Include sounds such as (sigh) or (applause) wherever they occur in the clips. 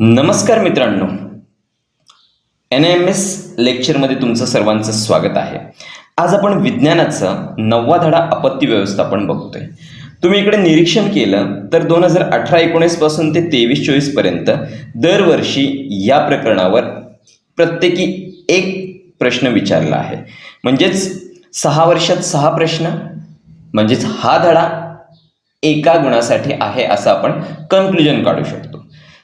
नमस्कार मित्रांनो. N M S लेक्चरमध्ये तुमचं सर्वांचं स्वागत आहे. आज आपण विज्ञानाचं नववा धडा आपत्ती व्यवस्थापन बघतोय. तुम्ही इकडे निरीक्षण केलं तर दोन हजार अठरा एकोणीसपासून ते तेवीस चोवीसपर्यंत दरवर्षी या प्रकरणावर प्रत्येकी एक प्रश्न विचारला आहे. म्हणजेच सहा वर्षात सहा प्रश्न म्हणजेच हा धडा एका गुणासाठी आहे असं आपण कन्क्लुजन काढू शकतो.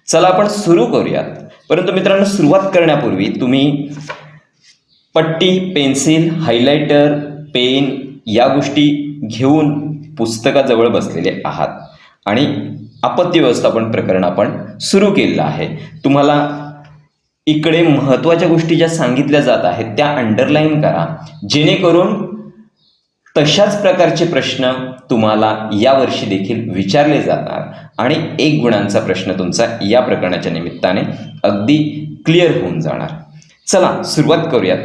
चला आपण सुरू करूयात. परंतु मित्रांनो सुरुवात करण्यापूर्वी तुम्ही पट्टी पेन्सिल हायलायटर पेन या गोष्टी घेऊन पुस्तकाजवळ बसलेले आहात. आणि आपत्ती व्यवस्थापन प्रकरण आपण सुरू केलेलं आहे. तुम्हाला इकडे महत्त्वाच्या गोष्टी ज्या सांगितल्या जात आहेत त्या अंडरलाईन करा. जेणेकरून तशाच प्रकारचे प्रश्न तुम्हाला यावर्षी देखील विचारले जाणार. आणि एक गुणांचा प्रश्न तुमचा या प्रकरणाच्या निमित्ताने अगदी क्लिअर होऊन जाणार. चला सुरुवात करूयात.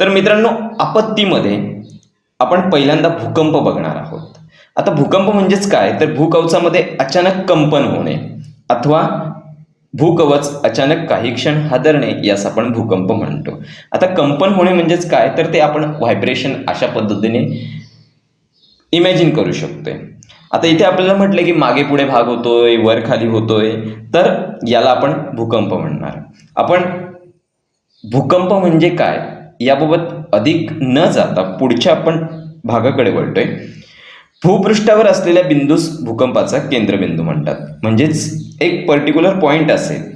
तर मित्रांनो आपत्तीमध्ये आपण पहिल्यांदा भूकंप बघणार आहोत. आता भूकंप म्हणजेच काय? तर भूकवचामध्ये अचानक कंपन होणे अथवा भूकवच अचानक काही क्षण हादरणे यास आपण भूकंप म्हणतो. आता कंपन होणे म्हणजेच काय? तर ते आपण व्हायब्रेशन अशा पद्धतीने इमॅजिन करू शकतोय. आता इथे आपल्याला म्हटलं की मागे पुढे भाग होतोय वर खाली होतोय तर याला आपण भूकंप म्हणणार. आपण भूकंप म्हणजे काय? याबाबत अधिक न जाता पुढच्या आपण भागाकडे वळतोय. भूपृष्ठावर असलेल्या बिंदूस भूकंपाचा केंद्रबिंदू म्हणतात. म्हणजेच एक पर्टिक्युलर पॉइंट असेल.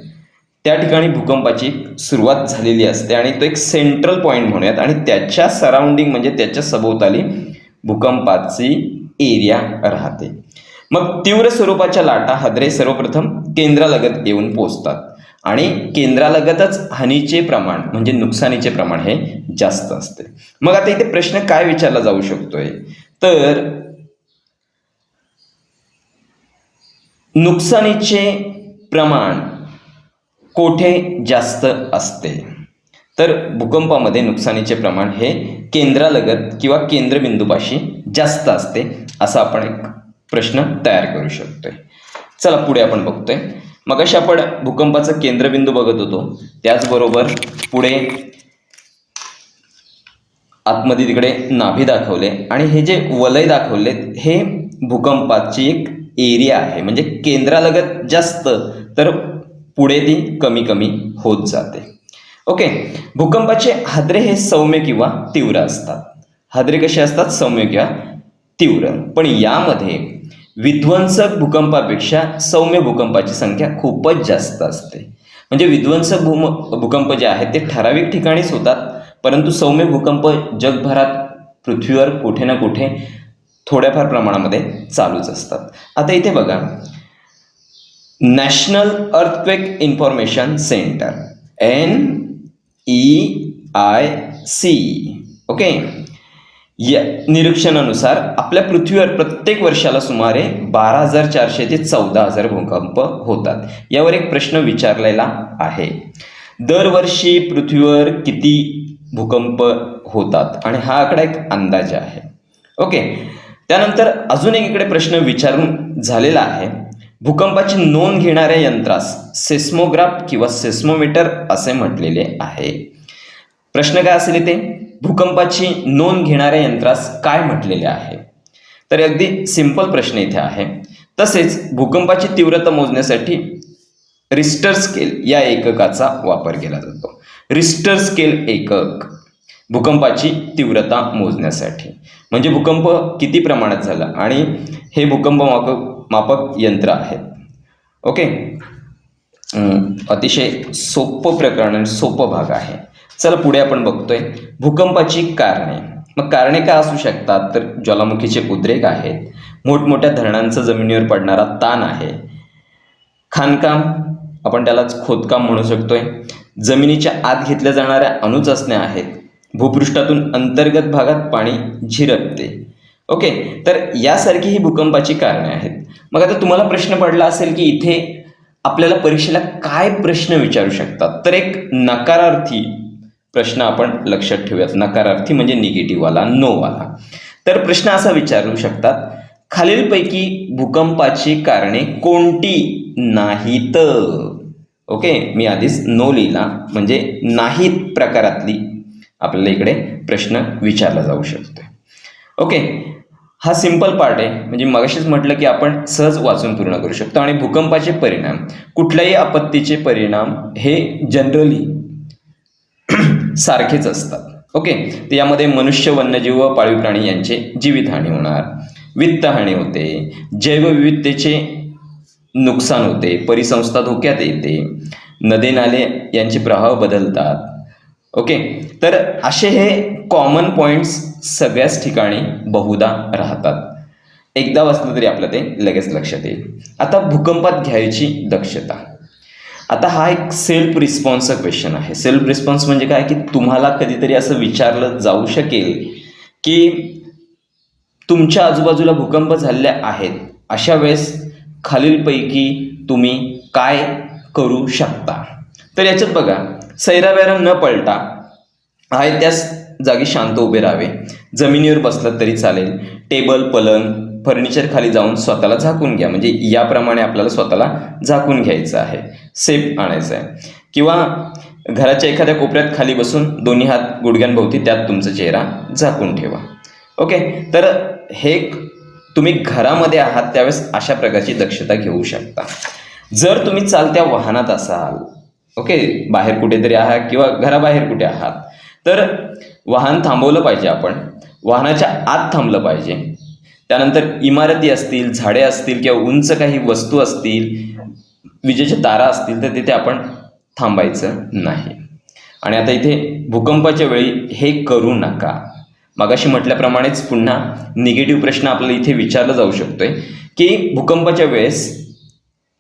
त्या ठिकाणी भूकंपाची सुरुवात झालेली असते आणि तो एक सेंट्रल पॉईंट म्हणूयात आणि त्याच्या सराउंडिंग म्हणजे त्याच्या सभोवताली भूकंपाची एरिया राहते. मग तीव्र स्वरूपाच्या लाटा हादरे सर्वप्रथम केंद्रालगत येऊन पोचतात. आणि केंद्रालगतच हानीचे प्रमाण म्हणजे नुकसानीचे प्रमाण हे जास्त असते. मग आता इथे प्रश्न काय विचारला जाऊ शकतोय? तर नुकसानीचे प्रमाण कोठे जास्त असते? तर भूकंपामध्ये नुकसानीचे प्रमाण हे केंद्रालगत किंवा केंद्रबिंदूपाशी जास्त असते असा आपण एक प्रश्न तयार करू शकतोय. चला पुढे आपण बघतोय. मग अशा आपण भूकंपाचं केंद्रबिंदू बघत होतो. त्याचबरोबर पुढे आतमध्ये तिकडे नाभी दाखवले आणि हे जे वलय दाखवलेत हे भूकंपाची एक एरिया आहे. म्हणजे केंद्रालगत जास्त तर पुढे ती कमी कमी होत जाते. ओके. भूकंपाचे हादरे हे सौम्य किंवा तीव्र असतात. हादरे कसे असतात? सौम्य किंवा तीव्र. पण यामध्ये विध्वंसक भूकंपापेक्षा सौम्य भूकंपाची संख्या खूपच जास्त असते. म्हणजे विध्वंसक भूम भूकंप जे आहेत ते ठराविक ठिकाणीच होतात. परंतु सौम्य भूकंप जगभरात पृथ्वीवर कुठे ना कुठे थोड्याफार प्रमाणामध्ये चालूच असतात. आता इथे बघा. National earthquake information centre N E I C okay या निरीक्षणानुसार आपल्या पृथ्वीवर प्रत्येक वर्षाला सुमारे बारा हजार चारशे ते चौदा हजार भूकंप होतात. यावर एक प्रश्न विचारलेला आहे. दरवर्षी पृथ्वीवर किती भूकंप होतात? आणि हा आकडा एक अंदाज आहे. ओके त्यानंतर अजून एक इकडे प्रश्न विचारून झालेला आहे. भूकंपाची नोंद घेणाऱ्या यंत्रास सेस्मोग्राफ किंवा सेस्मोमीटर असे म्हटलेले आहे. प्रश्न काय असेल इथे? भूकंपाची नोंद घेणाऱ्या यंत्रास काय म्हटलेले आहे? तर अगदी सिंपल प्रश्न इथे आहे. तसेच भूकंपाची तीव्रता मोजण्यासाठी रिस्टर स्केल या एककाचा वापर केला जातो. रिस्टर स्केल एकक भूकंपाची तीव्रता मोजण्यासाठी. म्हणजे भूकंप किती प्रमाणात झाला आणि हे भूकंप मापक यंत्र आहेत ओके? अतिशय सोपं प्रकरण आणि सोपं भाग आहे. चला पुढे आपण बघतोय. भूकंपाची कारणे. मग कारणे काय असू शकतात? तर ज्वालामुखीचे उद्रेक आहेत. मोठमोठ्या धरणांचा जमिनीवर पडणारा ताण आहे. खाणकाम आपण त्यालाच खोदकाम म्हणू शकतोय. जमिनीच्या आत घेतल्या जाणाऱ्या अणुचाचण्या आहेत. भूपृष्ठातून अंतर्गत भागात पाणी झिरपते. ओके तर यासारखी ही भूकंपाची कारणे आहेत. मग आता तुम्हाला प्रश्न पडला असेल की इथे आपल्याला परीक्षेला काय प्रश्न विचारू शकतात? तर एक नकारार्थी प्रश्न आपण लक्षात ठेवूयात. नकारार्थी म्हणजे निगेटिव्हवाला नोवाला तर प्रश्न असा विचारू शकतात खालीलपैकी भूकंपाची कारणे कोणती नाहीत? ओके मी आधीच नो लिहिला म्हणजे नाहीत प्रकारातली आपल्याला इकडे प्रश्न विचारला जाऊ शकतो ओके हा सिंपल पार्ट आहे. म्हणजे मगाशीच म्हटलं की आपण सहज वाचून पूर्ण करू शकतो. आणि भूकंपाचे परिणाम कुठल्याही आपत्तीचे परिणाम हे जनरली (clears throat) सारखेच असतात. ओके तर यामध्ये मनुष्य वन्यजीव व पाळीव प्राणी यांचे जीवितहानी होणार वित्तहानी होते जैवविविधतेचे नुकसान होते परिसंस्था धोक्यात येते नदे नाले यांचे प्रवाह बदलतात ओके? तर असे हे कॉमन पॉईंट्स सगळ्याच ठिकाणी बहुधा राहतात. एकदा वाचलं तरी आपलं ते लगेच लक्षात येईल. आता भूकंपात घ्यायची दक्षता. आता हा एक सेल्फ रिस्पॉन्सचा क्वेश्चन आहे. सेल्फ रिस्पॉन्स म्हणजे काय? की तुम्हाला कधीतरी असं विचारलं जाऊ शकेल की तुमच्या आजूबाजूला भूकंप झालेले आहेत. अशा वेळेस खालीलपैकी तुम्ही काय करू शकता? तर याच्यात बघा सैरावैरा न पळता आहे त्याच जागी शांत उभे राहावे. जमिनीवर बसलं तरी चालेल. टेबल पलंग फर्निचर खाली जाऊन स्वतःला झाकून घ्या. म्हणजे याप्रमाणे आपल्याला स्वतःला झाकून घ्यायचं आहे. सेफ आणायचं आहे. किंवा घराच्या एखाद्या कोपऱ्यात खाली बसून दोन्ही हात गुडघ्यांभोवती त्यात तुमचा चेहरा झाकून ठेवा. ओके? तर हे तुम्ही घरामध्ये आहात त्यावेळेस अशा प्रकारची दक्षता घेऊ शकता. जर तुम्ही चालत्या वाहनात असाल ओके बाहेर कुठेतरी आहात किंवा घराबाहेर कुठे आहात. तर वाहन थांबवलं पाहिजे आपण. वाहनाच्या आत थांबलं पाहिजे. त्यानंतर इमारती असतील झाडे असतील किंवा उंच काही वस्तू असतील विजेच्या तारा असतील तर तिथे आपण थांबायचं नाही. आणि आता इथे भूकंपाच्या वेळी हे करू नका. मगाशी म्हटल्याप्रमाणेच पुन्हा निगेटिव्ह प्रश्न आपल्याला इथे विचारला जाऊ शकतोय की भूकंपाच्या वेळेस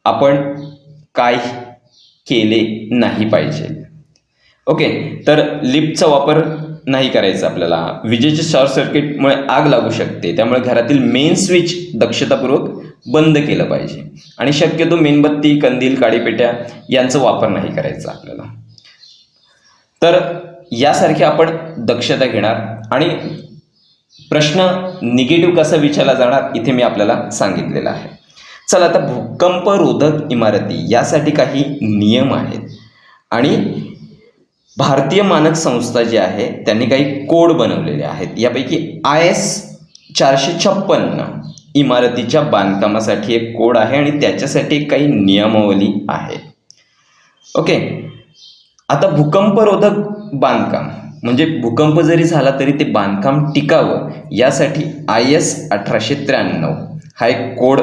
आपण काय केले नाही पाहिजे. ओके तर लिफ्टचा वापर नाही करायचा आपल्याला. विजेचे शॉर्ट सर्किटमुळे आग लागू शकते. त्यामुळे घरातील मेन स्विच दक्षतापूर्वक बंद केलं पाहिजे. आणि शक्यतो मेणबत्ती कंदील काडीपेट्या यांचा वापर नाही करायचा आपल्याला. तर यासारखे आपण दक्षता घेणार. आणि प्रश्न निगेटिव्ह कसा विचारला जाणार इथे मी आपल्याला सांगितलेलं आहे. चला आता भूकंपरोधक इमारती यासाठी काही नियम आहेत. आणि भारतीय मानक संस्था जी आहे त्यांनी काही कोड बनवलेले आहेत. यापैकी आय एस चारशे छप्पन्न इमारतीच्या बांधकामासाठी एक कोड आहे आणि त्याच्यासाठी काही नियमावली आहे. ओके. आता भूकंपरोधक बांधकाम. म्हणजे भूकंप जरी झाला तरी ते बांधकाम टिकावं. यासाठी आय एस अठराशे त्र्याण्णव हा एक कोड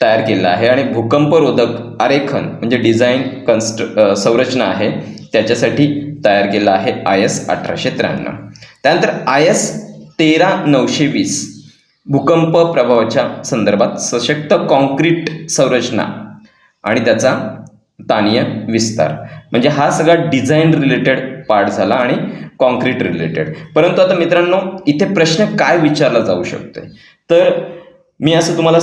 तयार केला आहे. आणि भूकंपरोधक आरेखन म्हणजे डिझाईन कन्स्ट संरचना आहे त्याच्यासाठी तयार केला आहे आय एस अठराशे त्र्याण्णव. त्यानंतर आय एस तेरा नऊशे वीस भूकंप प्रभावाच्या संदर्भात सशक्त कॉन्क्रीट संरचना आणि त्याचा तानीय विस्तार. म्हणजे हा सगळा डिझाईन रिलेटेड पार्ट झाला आणि कॉन्क्रीट रिलेटेड परंतु आता मित्रांनो इथे प्रश्न काय विचारला जाऊ शकतोय? तर मी असं तुम्हाला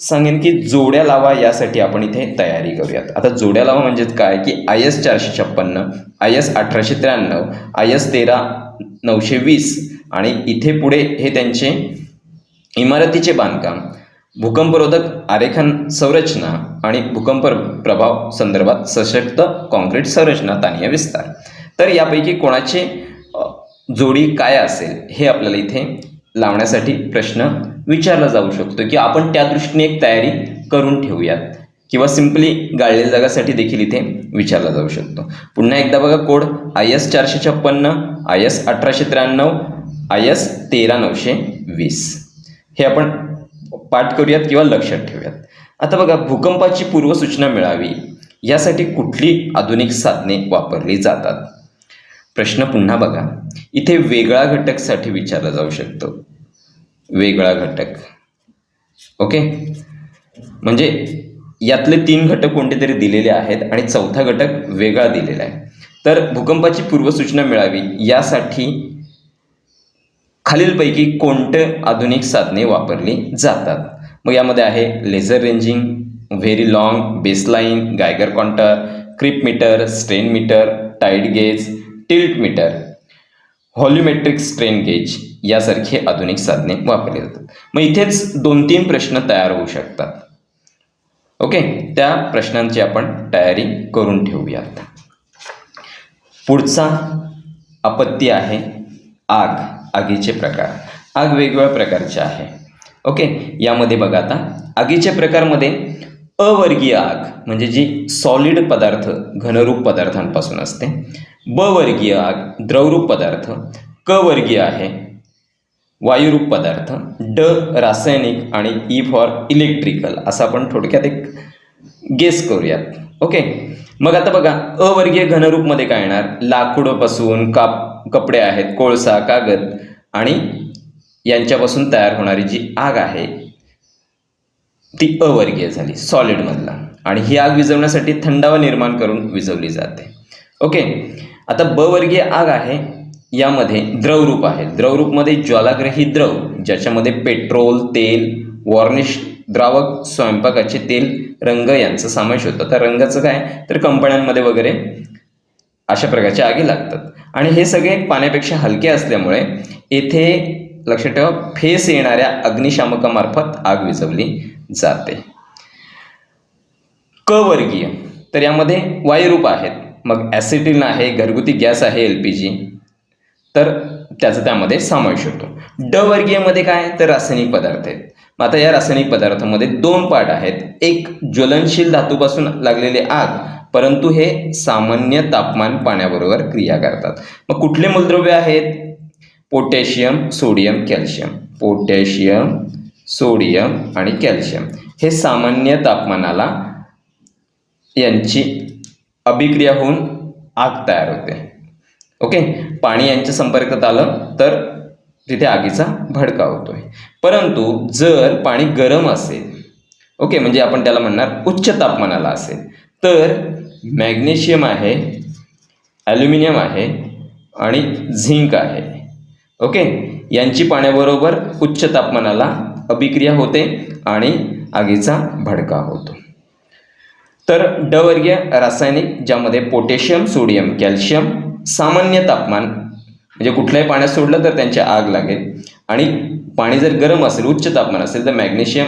सांगेन की जोड्या लावा यासाठी आपण इथे तयारी करूयात. आता जोड्या लावा म्हणजेच काय? की आय एस चारशे छप्पन्न आय एस अठराशे त्र्याण्णव आय एस तेरा नऊशे वीस आणि इथे पुढे हे त्यांचे इमारतीचे बांधकाम भूकंपरोधक आरेखन संरचना आणि भूकंप प्रभाव संदर्भात सशक्त कॉन्क्रीट संरचना तानीय विस्तार. तर यापैकी कोणाचे जोडी काय असेल हे आपल्याला इथे लावण्यासाठी प्रश्न विचारला जाऊ शकतो की आपण त्या दृष्टीने एक तयारी करून ठेवूयात. किंवा सिम्पली गाळलेल्या जागासाठी देखील इथे विचारला जाऊ शकतो. पुन्हा एकदा बघा कोड आय एस चारशे छप्पन्न आय एस अठराशे त्र्याण्णव आय एस तेरा नऊशे वीस. हे आपण पाठ करूयात किंवा लक्षात ठेवूयात. आता बघा भूकंपाची पूर्वसूचना मिळावी यासाठी कुठली आधुनिक साधने वापरली जातात? प्रश्न पुन्हा बघा. इथे वेगळा घटकसाठी विचारला जाऊ शकतो. वेगळा घटक. ओके? म्हणजे यातले तीन घटक कोणते तरी दिलेले आहेत आणि चौथा घटक वेगळा दिलेला आहे. तर भूकंपाची पूर्वसूचना मिळावी यासाठी खालीलपैकी कोणते आधुनिक साधने वापरली जातात? मग यामध्ये आहे laser ranging very long baseline Geiger counter creep meter strain meter tide gauge tilt meter. Volumetric strain gauge यासारखे आधुनिक साधने वापरली जातात. मग इथेच दोन तीन प्रश्न तयार होऊ शकतात. ओके त्या प्रश्नांची आपण तयारी करून ठेवूयात. पुढचा आपत्ती आहे आग आगीचे प्रकार. आग वेगवेगळ्या प्रकारचे आहे. ओके यामध्ये बघा आता. आगीच्या प्रकारमध्ये अवर्गीय आग म्हणजे जी सॉलिड पदार्थ घनरूप पदार्थांपासून असते. ब वर्गीय आग द्रवरूप पदार्थ क वर्गीय आहे. वायुरूप पदार्थ ड रासायनिक आणि ई फॉर इलेक्ट्रिकल असं आपण थोडक्यात एक गेस करूयात. ओके मग आता बघा अवर्गीय घनरूपमध्ये काय येणार? लाकूडपासून काप कपडे आहेत कोळसा कागद आणि यांच्यापासून तयार होणारी जी आग आहे ती अवर्गीय झाली सॉलिडमधला आणि ही आग विझवण्यासाठी थंडावा निर्माण करून विझवली जाते. ओके? आता बवर्गीय आग आहे यामध्ये द्रवरूप आहे. द्रवरूपमध्ये ज्वालाग्रही द्रव ज्याच्यामध्ये पेट्रोल तेल वॉर्निश द्रावक स्वयंपाकाचे तेल रंग यांचा समावेश होतो. तर रंगाचं काय? तर कंपन्यांमध्ये वगैरे अशा प्रकारच्या आगी लागतात. आणि हे सगळे पाण्यापेक्षा हलके असल्यामुळे येथे लक्षात ठेवा फेस येणाऱ्या अग्निशामकामार्फत आग विझवली जाते. क वर्गीय. तर यामध्ये वायुरूप आहेत. मग ॲसिटिन आहे घरगुती गॅस आहे एल पी जी. तर त्याचा त्यामध्ये समावेश होतो. ड वर्गीयमध्ये काय? तर रासायनिक पदार्थ आहेत. मग आता या रासायनिक पदार्थामध्ये दोन पार्ट आहेत. एक ज्वलनशील धातूपासून लागलेले आग परंतु हे सामान्य तापमान पाण्याबरोबर क्रिया करतात. मग कुठले मूलद्रव्य आहेत? Potassium sodium calcium. Potassium sodium आणि कॅल्शियम. हे सामान्य तापमानाला यांची अभिक्रिया होऊन आग तयार होते. ओके? पाणी यांच्या संपर्कात आलं तर तिथे आगीचा भडका होतोय. परंतु जर पाणी गरम असेल ओके? म्हणजे आपण त्याला म्हणणार उच्च तापमानाला असेल तर मॅग्नेशियम आहे ॲल्युमिनियम आहे आणि झिंक आहे. ओके? यांची पाण्याबरोबर उच्च तापमानाला अभिक्रिया होते आणि आगीचा भडका होतो. तर ड वर्गीय रासायनिक ज्यामध्ये पोटॅशियम सोडियम कॅल्शियम सामान्य तापमान म्हणजे कुठल्याही पाण्यात सोडलं तर त्यांची आग लागेल. आणि पाणी जर गरम असेल उच्च तापमान असेल तर मॅग्नेशियम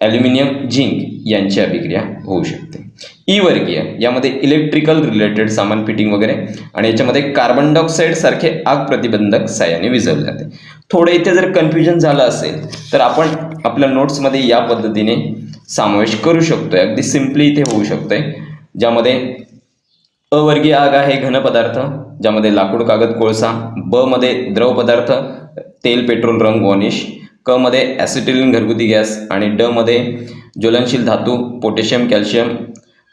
ॲल्युमिनियम झिंक यांची अभिक्रिया होऊ शकते. ई वर्गीय यामध्ये इलेक्ट्रिकल रिलेटेड सामान फिटिंग वगैरे आणि याच्यामध्ये कार्बन डायऑक्साईड सारखे आग प्रतिबंधक साह्याने विझवले जाते. थोडं इथे जर कन्फ्युजन झालं असेल तर आपण आपल्या नोट्समध्ये या पद्धतीने समावेश करू शकतोय. अगदी सिम्पली इथे होऊ शकतोय. ज्यामध्ये अवर्गीय आग आहे घन पदार्थ ज्यामध्ये लाकूड कागद कोळसा ब मध्ये द्रव पदार्थ तेल पेट्रोल रंग वॉनिश क मध्ये ॲसिटिलिन घरगुती गॅस आणि ड मध्ये ज्वलनशील धातू पोटॅशियम कॅल्शियम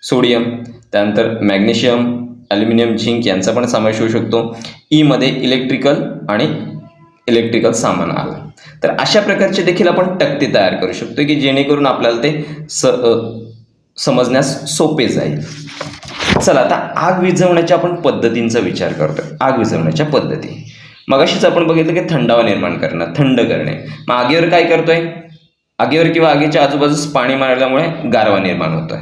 सोडियम त्यानंतर मॅग्नेशियम ॲल्युमिनियम झिंक यांचा पण समावेश होऊ शकतो. E ईमध्ये इलेक्ट्रिकल आणि इलेक्ट्रिकल सामान आलं. तर अशा प्रकारचे देखील आपण तक्ते तयार करू शकतो की जेणेकरून आपल्याला ते स समजण्यास सोपे जाईल. चला आता आग विझवण्याच्या आपण पद्धतींचा विचार करतोय. आग विझवण्याच्या पद्धती. मगाशीच आपण बघितलं की थंडावा निर्माण करणं थंड करणे. मग आगीवर काय करतोय? आगीवर किंवा आगीच्या आजूबाजूस पाणी मारल्यामुळे गारवा निर्माण होतोय.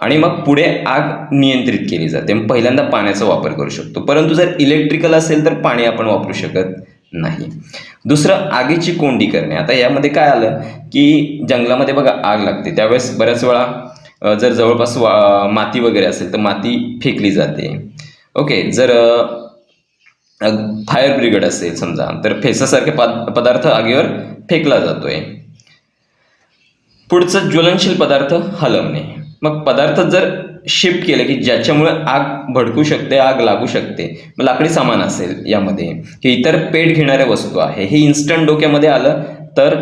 आणि मग पुढे आग नियंत्रित केली जाते. पहिल्यांदा पाण्याचा वापर करू शकतो. परंतु जर इलेक्ट्रिकल असेल तर पाणी आपण वापरू शकत नाही. दुसरं आगीची कोंडी करणे. आता यामध्ये काय आलं की जंगलामध्ये बघा आग लागते. त्यावेळेस बऱ्याच वेळा जर जवळपास वा माती वगैरे असेल तर माती फेकली जाते. ओके जर फायर ब्रिगेड असेल समजा तर फेसासारखे पदार्थ आगीवर फेकला जातोय. पुढचं ज्वलनशील पदार्थ हलवणे. मग पदार्थ जर शिफ्ट केले की ज्याच्यामुळे आग भडकू शकते आग लागू शकते मग लाकडी सामान असेल यामध्ये की इतर पेट घेणाऱ्या वस्तू आहे हे इन्स्टंट डोक्यामध्ये आलं तर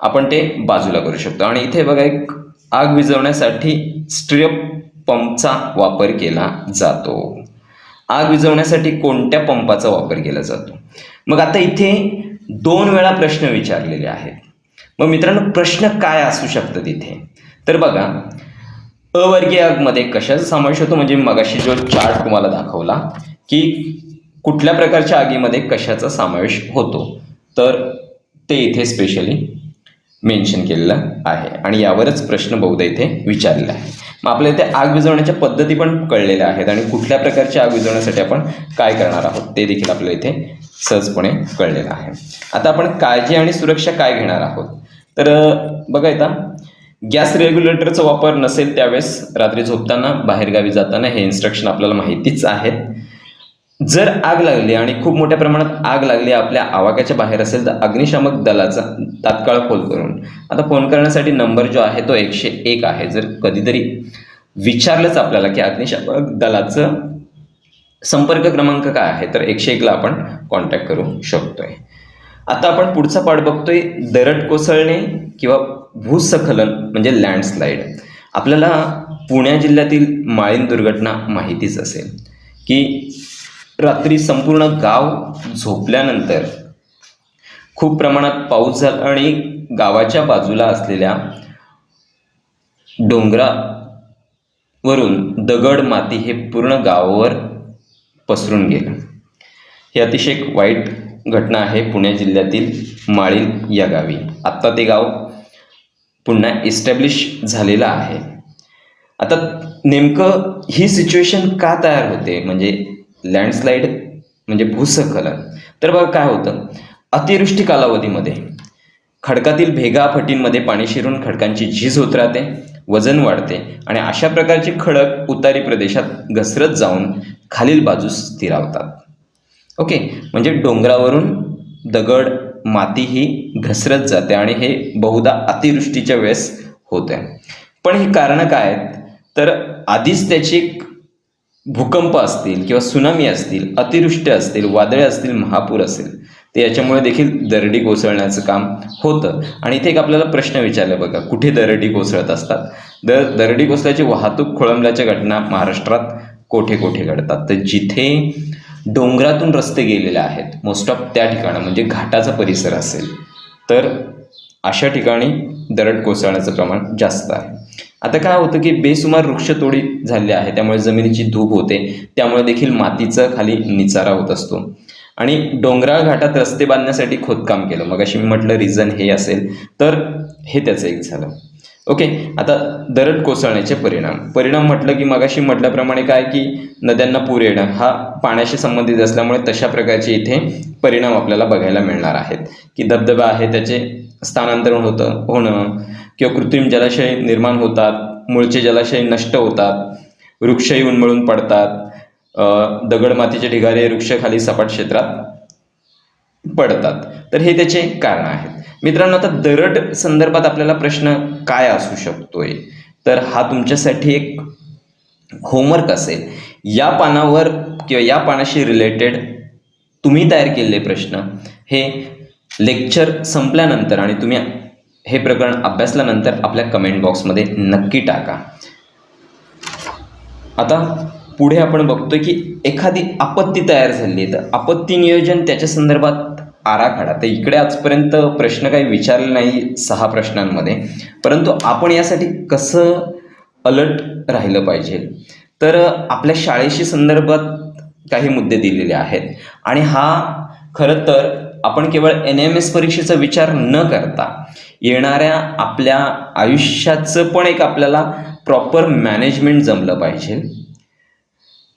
आपण ते बाजूला करू शकतो. आणि इथे बघा एक आग विझवण्यासाठी स्ट्रिप पंपचा वापर केला जातो. आग विझवण्यासाठी कोणत्या पंपाचा वापर केला जातो? मग आता इथे दोन वेळा प्रश्न विचारलेले आहेत. मग मित्रांनो प्रश्न काय असू शकतात इथे? तर बघा अवर्गीय आगमध्ये कशाचा समावेश होतो? म्हणजे मगाशी जो चार्ट तुम्हाला दाखवला की कुठल्या प्रकारच्या आगीमध्ये कशाचा समावेश होतो? तर ते इथे स्पेशली मेन्शन केलेलं आहे आणि यावरच प्रश्न बहुधा इथे विचारलेला आहे. मग आपल्या इथे आग विझवण्याच्या पद्धती पण कळलेल्या आहेत आणि कुठल्या प्रकारची आग विझवण्यासाठी आपण काय करणार आहोत ते देखील आपल्याला इथे सहजपणे कळलेलं आहे. आता आपण काळजी आणि सुरक्षा काय घेणार आहोत? तर बघा इथं गॅस रेग्युलेटरचा वापर नसेल त्यावेळेस रात्री झोपताना बाहेरगावी जाताना हे इन्स्ट्रक्शन आपल्याला माहितीच आहेत. जर आग लागली आणि खूप मोठ्या प्रमाणात आग लागली आपल्या आवाक्याच्या बाहेर असेल तर अग्निशामक दलाचा तात्काळ फोन करून. आता फोन करण्यासाठी नंबर जो आहे तो एकशे एक आहे. जर कधीतरी विचारलंच आपल्याला की अग्निशामक दलाचं संपर्क क्रमांक काय आहे तर एकशे एकला आपण कॉन्टॅक्ट करू शकतोय. आता आपण पुढचा पाठ बघतोय दरड कोसळणे किंवा भूस्खलन म्हणजे लँडस्लाईड आपल्याला पुण्या जिल्ह्यातील माळीन दुर्घटना माहितीच असेल. की रात्री संपूर्ण गाव झोपल्यानंतर खूप प्रमाणात पाऊस झाला आणि गावाच्या बाजूला असलेल्या डोंगरावरून दगड माती हे पूर्ण गावावर पसरून गेलं. ही अतिशय एक वाईट घटना आहे पुणे जिल्ह्यातील माळीन या गावी. आत्ता ते गाव पुन्हा इस्टॅब्लिश झालेलं आहे. आता नेमकं ही सिच्युएशन का तयार होते? म्हणजे लँडस्लाईड म्हणजे भूस्खलन. तर बघा काय होतं? अतिवृष्टी कालावधीमध्ये खडकातील भेगा फटींमध्ये पाणी शिरून खडकांची झीज होत राहते वजन वाढते आणि अशा प्रकारचे खडक उतारी प्रदेशात घसरत जाऊन खालील बाजूस स्थिरावतात. ओके? म्हणजे डोंगरावरून दगड माती ही घसरत जाते आणि हे बहुधा अतिवृष्टीच्या वेळेस होते. पण ही कारणं काय आहेत? तर आधीच त्याची एक भूकंप असतील किंवा सुनामी असतील अतिवृष्टी असतील वादळे असतील महापूर असेल ते याच्यामुळे देखील दरडी कोसळण्याचं काम होतं. आणि इथे एक आपल्याला प्रश्न विचारला बघा कुठे दरडी कोसळत असतात? दर दरडी कोसळ्याची वाहतूक खोळंबल्याच्या घटना महाराष्ट्रात कोठे कोठे घडतात? तर जिथे डोंगरातून रस्ते गेलेले आहेत. मोस्ट ऑफ त्या ठिकाणं म्हणजे घाटाचा परिसर असेल. तर अशा ठिकाणी दरड कोसळण्याचं प्रमाण जास्त आहे. आता काय होतं की बेसुमार वृक्षतोडी झाली आहे. त्यामुळे जमिनीची धूप होते. त्यामुळे देखील मातीचा खाली निचारा होत असतो. आणि डोंगराळ घाटात रस्ते बांधण्यासाठी खोदकाम केलं. मग अशी मी म्हटलं रिझन हे असेल. तर हे त्याचं एक झालं. ओके आता दरड कोसळण्याचे परिणाम. परिणाम म्हटलं की मगाशी म्हटल्याप्रमाणे काय की नद्यांना पूर येणं हा पाण्याशी संबंधित असल्यामुळे तशा प्रकारचे इथे परिणाम आपल्याला बघायला मिळणार आहेत. की धबधबा आहे त्याचे स्थानांतरण होतं होणं किंवा कृत्रिम जलाशय निर्माण होतात मूळचे जलाशय नष्ट होतात वृक्षही उन्मळून पडतात दगड मातीचे ढिगारे वृक्ष खाली सपाट क्षेत्रात पडतात. तर हे त्याचे कारण आहेत. मित्रांनो आता दरड संदर्भात आपल्याला प्रश्न काय असू शकतोय? तर हा तुमच्यासाठी एक होमवर्क असेल. या पानावर किंवा या पानाशी रिलेटेड तुम्ही तयार केलेले प्रश्न हे लेक्चर संपल्यानंतर आणि तुम्ही हे प्रकरण अभ्यासल्यानंतर आपल्या कमेंट बॉक्समध्ये नक्की टाका. आता पुढे आपण बघतोय की एखादी आपत्ती तयार झाली आहे. तर आपत्ती नियोजन त्याच्या संदर्भात आराखडा तर इकडे आजपर्यंत प्रश्न काही विचारले नाही सहा प्रश्नांमध्ये. परंतु आपण यासाठी कसं अलर्ट राहिलं पाहिजे? तर आपल्या शाळेशी संदर्भात काही मुद्दे दिलेले आहेत. आणि हा खरं तर आपण केवळ एन एम एस परीक्षेचा विचार न करता येणाऱ्या आपल्या आयुष्याचं पण एक आपल्याला प्रॉपर मॅनेजमेंट जमलं पाहिजे.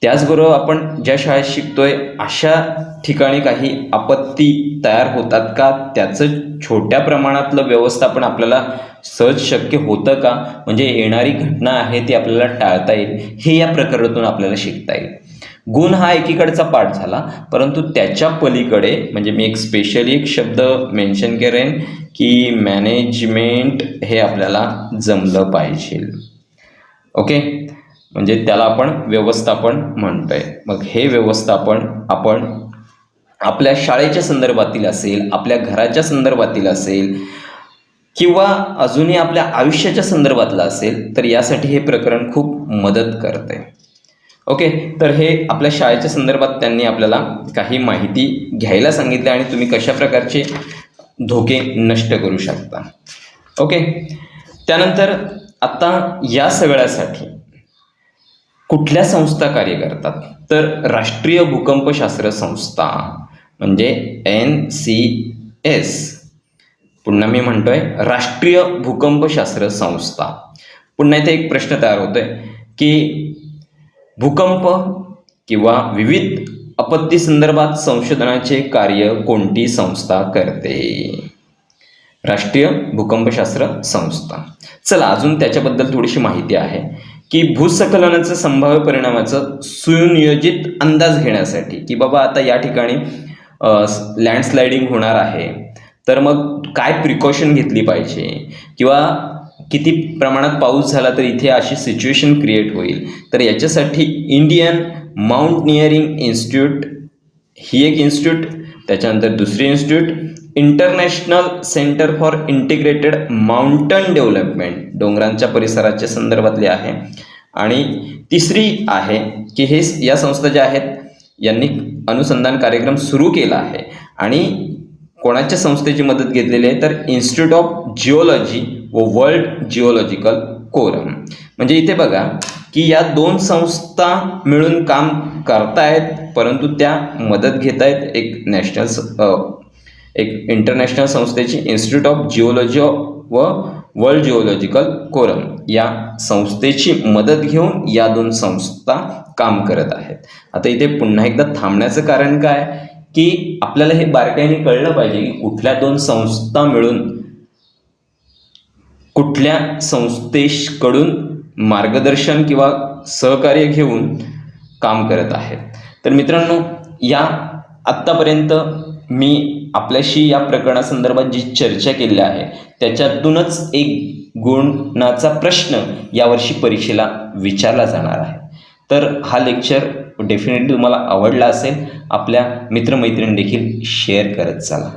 त्याचबरोबर आपण ज्या शाळेत शिकतोय अशा ठिकाणी काही आपत्ती तयार होतात का? त्याचं छोट्या प्रमाणातलं व्यवस्थापन आपल्याला सहज शक्य होतं का? म्हणजे येणारी घटना आहे ती आपल्याला टाळता येईल. हे या प्रकरणातून आपल्याला शिकता येईल. गुण हा एकीकडचा पाठ झाला परंतु त्याच्या पलीकडे म्हणजे मी एक स्पेशली एक शब्द मेन्शन करेन की मॅनेजमेंट हे आपल्याला जमलं पाहिजे. ओके म्हणजे त्याला आपण व्यवस्थापन म्हणतो आहे मग हे व्यवस्थापन आपण आपल्या शाळेच्या संदर्भातील असेल आपल्या घराच्या संदर्भातील असेल किंवा अजूनही आपल्या आयुष्याच्या संदर्भातलं असेल तर यासाठी हे प्रकरण खूप मदत करते ओके? तर हे आपल्या शाळेच्या संदर्भात त्यांनी आपल्याला काही माहिती घ्यायला सांगितली आणि तुम्ही कशा प्रकारचे धोके नष्ट करू शकता. ओके? त्यानंतर आत्ता या सगळ्यासाठी कुठल्या संस्था कार्य करतात? तर राष्ट्रीय भूकंपशास्त्र संस्था म्हणजे एन सी एस. पुन्हा मी म्हणतोय राष्ट्रीय भूकंपशास्त्र संस्था. पुन्हा इथे एक प्रश्न तयार होतोय की भूकंप किंवा विविध आपत्ती संदर्भात संशोधनाचे कार्य कोणती संस्था करते? राष्ट्रीय भूकंपशास्त्र संस्था. चला अजून त्याच्याबद्दल थोडीशी माहिती आहे. की भूस्खलनाचं संभाव्य परिणामाचं सुनियोजित अंदाज घेण्यासाठी की बाबा आता या ठिकाणी लँडस्लायडिंग होणार आहे. तर मग काय प्रिकॉशन घेतली पाहिजे? किंवा किती प्रमाणात पाऊस झाला तर इथे अशी सिच्युएशन क्रिएट होईल? तर याच्यासाठी इंडियन माउंटनिअरिंग इन्स्टिट्यूट ही एक इन्स्टिट्यूट त्याच्यानंतर दुसरी institute international centre for integrated mountain development डोंगरांच्या परिसराच्या संदर्भातली आहे. आणि तिसरी आहे की हे या संस्था ज्या आहेत यांनी अनुसंधान कार्यक्रम सुरू केला आहे. आणि कोणाच्या संस्थेची मदत घेतलेली आहे? तर इन्स्टिट्यूट ऑफ जिओलॉजी व वर्ल्ड जिओलॉजिकल कोरम म्हणजे इथे बघा की या दोन संस्था मिळून काम करतायत परंतु त्या मदत घेत आहेत एक नॅशनल एक इंटरनॅशनल संस्थेची इन्स्टिट्यूट ऑफ जिओलॉजी व वर्ल्ड जिओलॉजिकल कोरम या संस्थेची मदत घेऊन या दोन संस्था काम करत आहेत. आता इथे पुन्हा एकदा थांबण्याचं कारण काय? की आपल्याला हे बारकाईने कळलं पाहिजे की कुठल्या दोन संस्था मिळून कुठल्या संस्थेकडून मार्गदर्शन किंवा सहकार्य घेऊन काम करत आहेत. तर मित्रांनो या आत्तापर्यंत मी आपल्याशी या प्रकरणासंदर्भात जी चर्चा केली आहे त्याच्यातूनच एक गुणाचा प्रश्न यावर्षी परीक्षेला विचारला जाणार आहे. तर हा लेक्चर डेफिनेटली तुम्हाला आवडला असेल. आपल्या मित्रमैत्रिणी देखील शेअर करत चला.